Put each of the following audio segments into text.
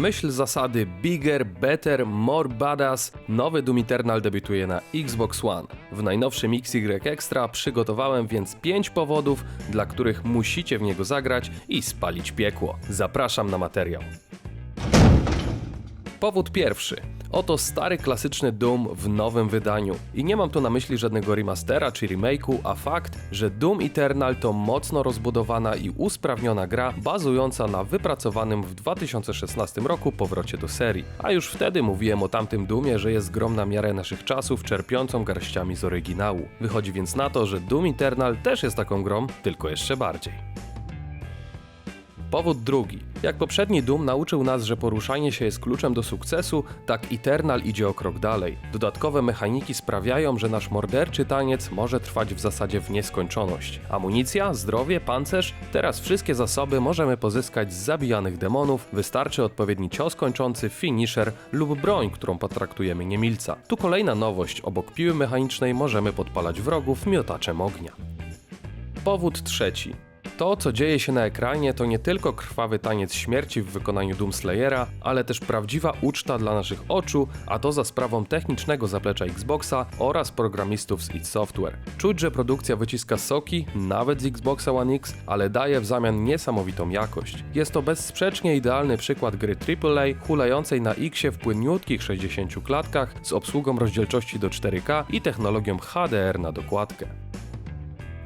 myśl zasady bigger, better, more badass nowy Doom Eternal debiutuje na Xbox One. W najnowszym XY Extra przygotowałem więc 5 powodów, dla których musicie w niego zagrać i spalić piekło. Zapraszam na materiał. Powód pierwszy. Oto stary klasyczny Doom w nowym wydaniu. I nie mam tu na myśli żadnego remastera czy remake'u, a fakt, że Doom Eternal to mocno rozbudowana i usprawniona gra bazująca na wypracowanym w 2016 roku powrocie do serii. A już wtedy mówiłem o tamtym Doomie, że jest grom na miarę naszych czasów, czerpiącą garściami z oryginału. Wychodzi więc na to, że Doom Eternal też jest taką grą, tylko jeszcze bardziej. Powód drugi. Jak poprzedni Doom nauczył nas, że poruszanie się jest kluczem do sukcesu, tak Eternal idzie o krok dalej. Dodatkowe mechaniki sprawiają, że nasz morderczy taniec może trwać w zasadzie w nieskończoność. Amunicja, zdrowie, pancerz, teraz wszystkie zasoby możemy pozyskać z zabijanych demonów, wystarczy odpowiedni cios kończący, finisher lub broń, którą potraktujemy niemilca. Tu kolejna nowość, obok piły mechanicznej możemy podpalać wrogów miotaczem ognia. Powód trzeci. To, co dzieje się na ekranie, to nie tylko krwawy taniec śmierci w wykonaniu Doomslayera, ale też prawdziwa uczta dla naszych oczu, a to za sprawą technicznego zaplecza Xboxa oraz programistów z id Software. Czuć, że produkcja wyciska soki, nawet z Xboxa One X, ale daje w zamian niesamowitą jakość. Jest to bezsprzecznie idealny przykład gry AAA, hulającej na Xie w płynniutkich 60 klatkach z obsługą rozdzielczości do 4K i technologią HDR na dokładkę.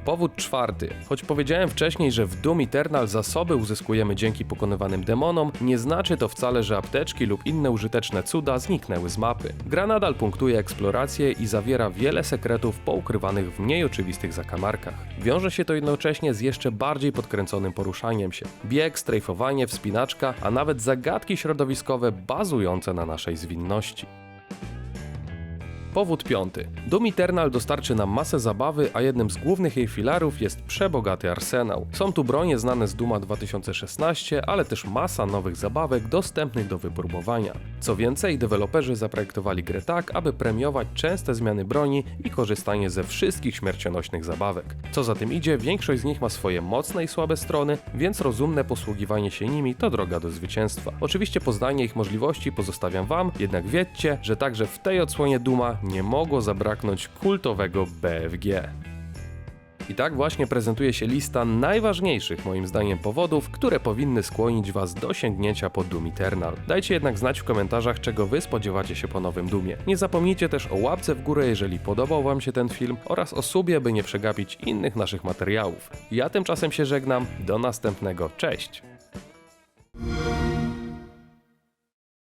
Powód czwarty. Choć powiedziałem wcześniej, że w Doom Eternal zasoby uzyskujemy dzięki pokonywanym demonom, nie znaczy to wcale, że apteczki lub inne użyteczne cuda zniknęły z mapy. Gra nadal punktuje eksplorację i zawiera wiele sekretów poukrywanych w mniej oczywistych zakamarkach. Wiąże się to jednocześnie z jeszcze bardziej podkręconym poruszaniem się. Bieg, strajfowanie, wspinaczka, a nawet zagadki środowiskowe bazujące na naszej zwinności. Powód piąty. Doom Eternal dostarczy nam masę zabawy, a jednym z głównych jej filarów jest przebogaty arsenał. Są tu bronie znane z Duma 2016, ale też masa nowych zabawek dostępnych do wypróbowania. Co więcej, deweloperzy zaprojektowali grę tak, aby premiować częste zmiany broni i korzystanie ze wszystkich śmiercionośnych zabawek. Co za tym idzie, większość z nich ma swoje mocne i słabe strony, więc rozumne posługiwanie się nimi to droga do zwycięstwa. Oczywiście poznanie ich możliwości pozostawiam wam, jednak wiedzcie, że także w tej odsłonie Duma nie mogło zabraknąć kultowego BFG. I tak właśnie prezentuje się lista najważniejszych moim zdaniem powodów, które powinny skłonić Was do sięgnięcia po Doom Eternal. Dajcie jednak znać w komentarzach, czego Wy spodziewacie się po nowym Doomie. Nie zapomnijcie też o łapce w górę, jeżeli podobał Wam się ten film oraz o subie, by nie przegapić innych naszych materiałów. Ja tymczasem się żegnam, do następnego, cześć!